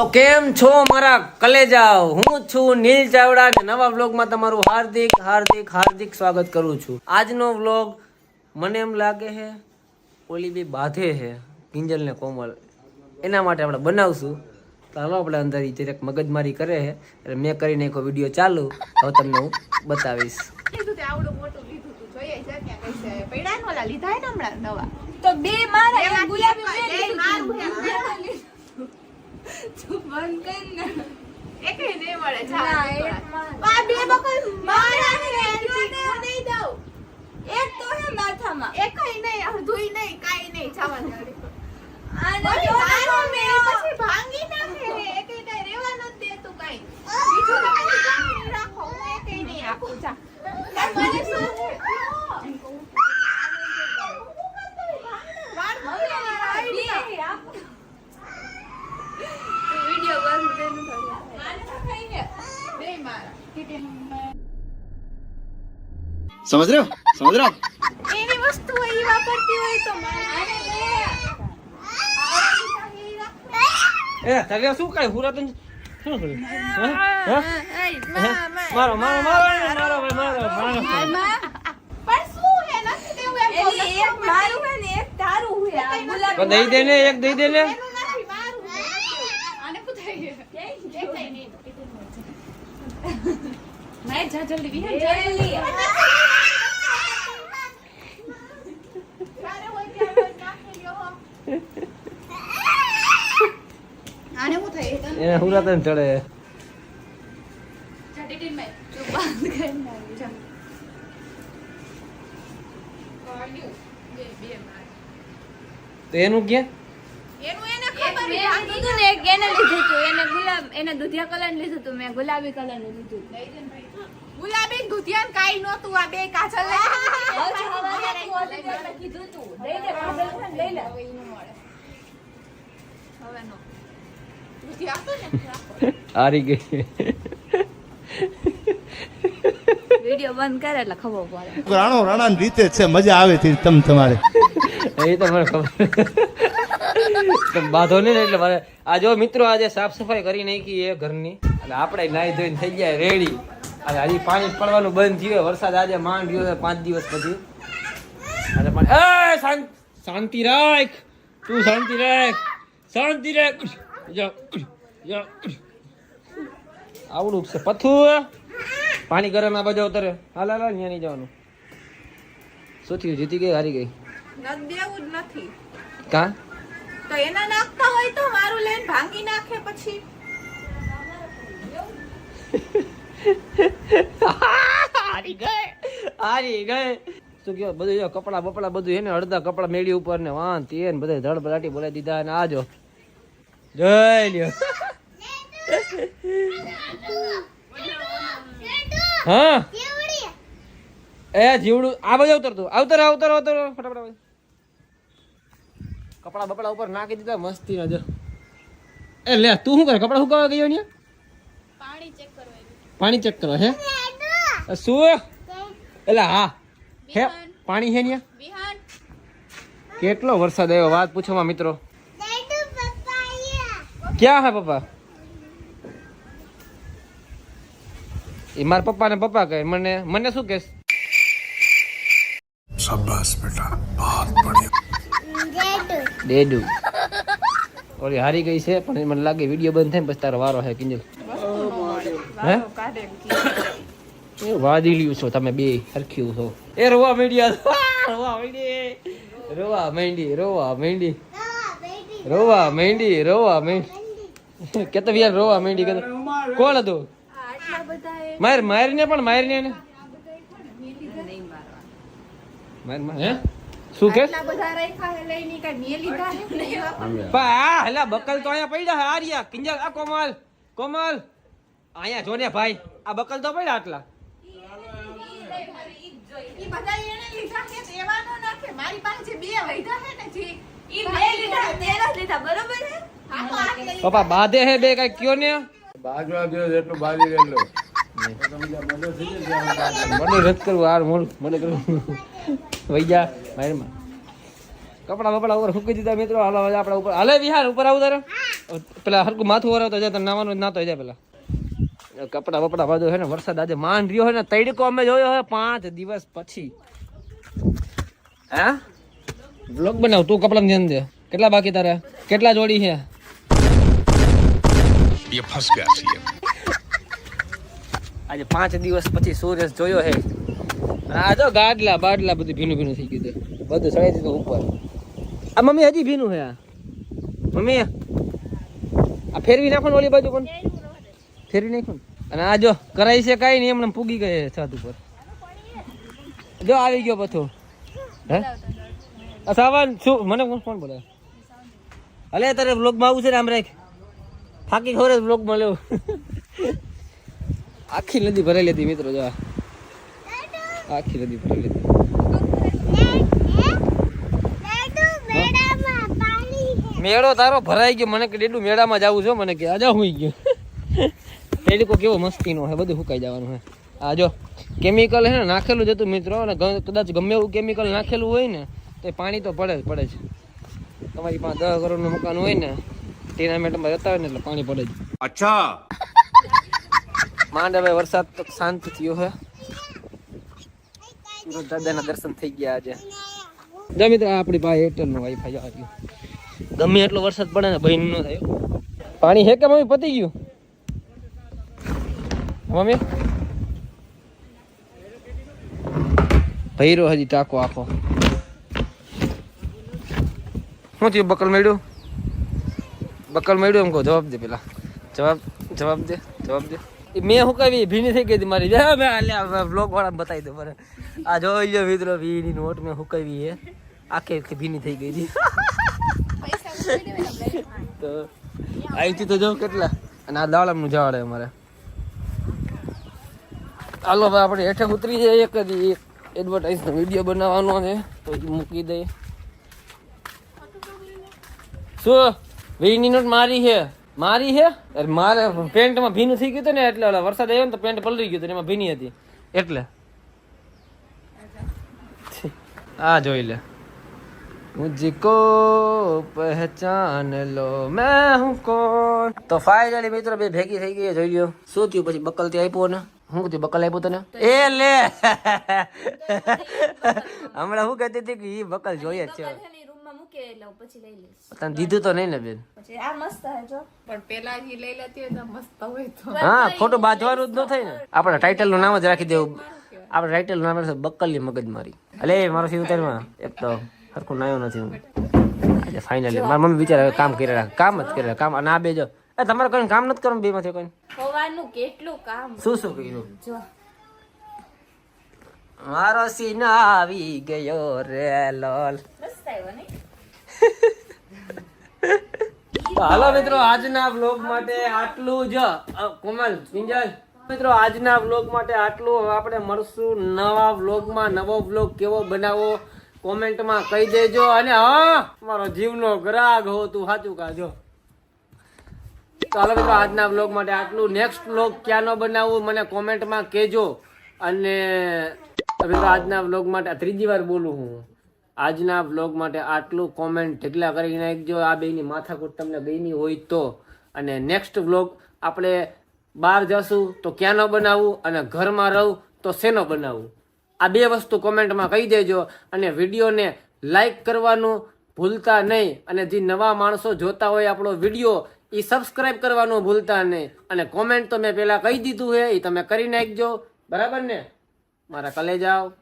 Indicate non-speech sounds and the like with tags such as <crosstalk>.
તો કેમ છો મારા કલેજાઓ? હું છું નીલ ચાવડા અને નવા વ્લોગમાં તમારું હાર્દિક હાર્દિક હાર્દિક સ્વાગત કરું છું. આજનો વ્લોગ મને એમ લાગે છે ઓલી બી બાધે છે કિંજલ ને કોમલ. એના માટે આપણે બનાવશું. તો હાલો આપણે અંદર જરાક મગજમારી કરે છે એટલે મેં કરી નાખ્યો વીડિયો ચાલુ. હવે તમને હું બતાવીશ. તો. બે મારા ગુલાબી કેમ બે હોય? લીધું. મારું હે. તું બંધ કર ને. એકેય નહીં મળે. જા એક બે બકલ. મારા હે દઉં. એક તો હે માથામાં. એકેય નહીં અડધુંય નહીં કાંઈ નહીં. જવા દે આને ઓલી મારો મેં મેં પછી ભાંગી નાખે. હે એકેય કાંઈ રહેવા નથી દેતું કાંઈ. <laughs> બીજું કઈ રાખો. નહીં આપું. જા. મને શું છે? વાળ મૂકી મારા આઈડિયા. બે આપ. વિડિયો બંધ કરીને થોડી આને તો ખાઈને બે મારા સમજ રહ્યો? સમજ રહ્યો? એની વસ્તુ એ વાપરતી હોય તો મારે એ તને શું કાઈ હુરા તને? મારો મારો મારો મારો મારો મારો દઈ દે એક દઈ દે જલ્દી એને હુરા તને ચડે. તું એનું કે એનું એને ખબર મેં લીધું ને એક એને લીધું હતું એને ગુલાબ એને દુધિયા કલર લીધું હતું મેં ગુલાબી કલરનું લીધું ગુલાબી દુધિયાન કાઈ નહોતું. આ બે કાજલ લઈ હવે સવારે તું હતી ત્યારે કીધું તું. લઈ લે કાજલ છે ને? લઈ લે. હવે નો મળે હવે નો દુધિયા આપો ને રાખો. હારી ગઈ વિડિયો બંધ કરે એટલે ખબર પડે. રાણો રાણાની રીતે છે મજા આવે છે તમ તમારે. એ તો મને ખબર. તો નહીં ને એટલે મારે આ જો મિત્રો આજે સાફ સફાઈ કરી નાખી એ ઘરની. અને આપણે નાહી ધોઈને થઈ ગયા રેડી અને હજી પાણી પડવાનું બંધ થયું વરસાદ આજે માંડ ગયો છે પાંચ દિવસ પછી. અને પણ એ શાંત શાંતિ રાખ. તું શાંતિ રાખ. શાંતિ રાખ. આવડું છે. પથું પાણી ગરમ આ બાજુ ઉતરે હાલ હાલ હાલ, નહીં જવાનું. શું થયું? જીતી ગઈ હારી ગઈ? દેવું જ નથી. કા? તો એના નાખતા હોય તો મારું લેન ભાંગી નાખે પછી. હારી ગઈ. હારી ગઈ. શું કયો બધું કપડા બપડા બધું એને અડધા કપડા મેળી ઉપર ને વાં તે બધા ધડ બલાટી બોલાવી દીધા અને આજો જય લ્યો. હા. એ જીવડું આ બાજુ ઉતરતું આવતર આવતર આવતર ફટાફટ. કપડા બપડા ઉપર નાખી દીધા મસ્તી નજર એ લે તું શું કરે? કપડા સુકાવા ગયો ને પાણી ચેક કરવા પાણી ચેક કરો હે? શું એટલે હા. હે પાણી હે ને કેટલો વરસાદ આવ્યો? વાત પૂછોમાં મિત્રો. ક્યાં હે પપ્પા એ મારા પપ્પા ને પપ્પા કહે મને મને શું કહેશ શાબાશ બેટા બહુત બઢિયા ડેડુ ઓલી હારી ગઈ છે પણ મને લાગે વિડિયો બંધ થાય પછી તારો વારો હે કિંજલ હે એ વાદીલ્યું છો તમે બે હરખ્યું છો. એ રોવા મીડિયા રોવા મીડી રોવા મીંડી રોવા મીંડી. રોવા મીંડી રોવા મીંડી. કે તો યાર રોવા માંડી કે કોણ હતું? આટલા બધા ને મારીને પણ ને માર માર હે? શું કે? આટલા બધા રાખ્યા હે લઈને કાંઈ મેં લીધા હે? નહીં પા આ હલા બકલ તો અહીંયા પડ્યા હે આર્યા કિંજલ આ કોમલ કોમલ. અહીંયા જો ને ભાઈ આ બકલ તો પડ્યા આટલા. ઈ બધા એને લીધા છે દેવાનો નાખે. મારી પાસે બે વૈધા છે ને જે ઈ બે લીધા તેર લીધા બરોબર છે પપ્પા બાધે હે બે કઈ કયો ને? બાજવા દે એટલું બાજી એટલું. મને રદ કરવું આર મોડ. મને કરવું. વૈયા મારમાં કપડા બપડા ઉપર હુકી દીધા મિત્રો હાલો આપણા ઉપર હાલે વિહાર ઉપર આવું તારે? પેલા હરકું માથું વરાવતો જાય તને નાવાનું નાતો જાય પેલા. કપડા બપડા વાદો છે ને વરસાદ આજે માન રહ્યો હોય ને તડકો અમે જોયો હોય પાંચ દિવસ પછી. હે? બ્લોગ બનાવ તું કપડા ને ધ્યાન દે કેટલા બાકી તારે? કેટલા જોડી છે એ ફસકા છીએ. આજે પાંચ દિવસ પછી સૂરજ જોયો હે. આ જો ગાડલા બાડલા બધું ભીનું ભીનું થઈ ગયું છે. બધું સળી દીધું ઉપર. આ મમ્મી હજી ભીનું હે આ? મમ્મી, આ ફેરવી નાખો ને ઓલી બાજુ પણ. ફેરવી નાખો અને આ જો કરાઈ છે કાંઈ નહીં, એમને પૂગી ગયે છત ઉપર. જો આવી ગયો પથો હે? સાવન, શું? મને ફોન બોલે? હલે, તારે બ્લોગમાં આવું છે રામ રાખ. ફાકી ખબર બ્લોગ લેવું આખી નદી ભરેલી હતી મિત્રો, જો આખી નદી ભરેલી હતી મેળો તારો ભરાઈ ગયો. મને કે ડેડું મેળામાં જવું છો મને કે આજા હું ગયો. પેલીકો કેવો મસ્તીનો હે બધું સુકાઈ જવાનું હે આ જો કેમિકલ હે ને, નાખેલું જ હતું મિત્રો. અને કદાચ ગમે એવું કેમિકલ નાખેલું હોય ને, તો પાણી તો પડે જ પડે જ. તમારી પાસે દસ કરોડનું મકાન હોય ને ટેનામેન્ટમાં રહેતા હોય ને એટલે પાણી પડે જ. અચ્છા. માંડ હવે વરસાદ તો શાંત થયો હે. સુરત દાદાના દર્શન થઈ ગયા આજે. જો તો આપણી ભાઈ એરટેલનો વાઈફાઈ જવા રહ્યું ગમે એટલો વરસાદ પડે ને બહેન નો થયો. પાણી હે કે મમ્મી પતી ગયું? મમ્મી? ભૈરો હજી ટાકો આખો. શું થયું બકલ મેળ્યું? બકલ મળ્યો એમ કહો, જવાબ દે પેલા. જવાબ જવાબ દે જવાબ દે. મેં મેં હુકાવી ભીની થઈ ગઈ હતી મારી. મેં હાલે બ્લોગ વાળા બતાવી દો મને. આ જોઈ લો મિત્રો, ભીની નોટ મેં શું છે આખે આખી ભીની થઈ ગઈ હતી. તો અહીંથી તો જો કેટલા. અને આ દાળમનું છે અમારે. હાલો હવે આપણે હેઠે ઉતરી જઈએ એક જ એડવર્ટાઇઝનો વીડિયો બનાવવાનો છે. તો મૂકી દઈએ. શું? વીની નોટ મારી છે. મારી છે? અરે મારે પેન્ટમાં ભીનું થઈ ગયું હતું ને, એટલે ઓલા વરસાદ આવ્યો ને તો પેન્ટ પલળી ગયું હતું એમાં ભીની હતી. એટલે. આ જોઈ લે. મુજકો પહેચાન લો, મેં હું કોણ? તો ફાઇનલી મિત્રો બે ભેગી થઈ ગઈ જોઈ લ્યો. શું થયું પછી બકલથી આપ્યો ને? હું થયું, બકલ આપ્યો તને? એ લે. હમણાં હું કહેતી હતી કે એ બકલ જોઈએ જ છે. મૂકી એટલે પછી લઈ લઈશ. તને દીધું તો નહીં ને બેન? પછી આ મસ્ત હે જો. પણ પેલા જે લઈ લેતી હોય તો મસ્ત હોય તો. હા ફોટો બાજવાનું જ ન થાય ને. આપણે ટાઇટલનું નામ જ રાખી દેવું. આપણે ટાઇટલનું નામ રાખી બક્કલની મગજ મારી. અલે મારો સીધું ઉતારમાં. એક તો સરખું નાયો નથી હું. ફાઇનલી મારા મમ્મી બિચારા કામ કરી રહ્યા કામ જ કરી રહ્યા કામ અને આ બે જો. એ તમારે કોઈ કામ નથી કરવાનું બે માંથી કોઈ? હોવાનું કેટલું કામ? શું શું કર્યું? જો. મારો સીન આવી ગયો રે લોલ. બસ આવ્યો હાલો મિત્રો, આજના વ્લોગ માટે આટલું જ. કોમલ કિંજલ મિત્રો, આજના વ્લોગ માટે આટલું. આપણે મળશું નવા વ્લોગમાં નવો વ્લોગ કેવો બનાવો કોમેન્ટમાં કહી દેજો. અને હા, મારો જીવનો ગ્રાહક હો, તું સાચું કાજો ચાલો મિત્રો, આજના વ્લોગ માટે આટલું. નેક્સ્ટ વ્લોગ ક્યાંનો બનાવવું મને કોમેન્ટમાં કહેજો. અને મિત્રો, આજના વ્લોગ માટે ત્રીજી વાર બોલું હું. આજના વ્લોગ માટે આટલું કોમેન્ટ ઢગલા કરી નાખજો. આ બેની માથાકૂટ તમને ગમી હોય તો. અને નેક્સ્ટ વ્લોગ આપણે બહાર જશું તો ક્યાંનો બનાવવું અને ઘરમાં રહું તો શેનો બનાવવું આ બે વસ્તુ કોમેન્ટમાં કહી દેજો અને વિડીયોને લાઈક કરવાનું ભૂલતા નહીં. અને જે નવા માણસો જોતા હોય આપણો વીડિયો એ સબસ્ક્રાઈબ કરવાનું ભૂલતા નહીં. અને કોમેન્ટ તો મેં પહેલાં કહી દીધું છે એ તમે કરી નાખજો. બરાબર ને? મારા કલેજાઓ.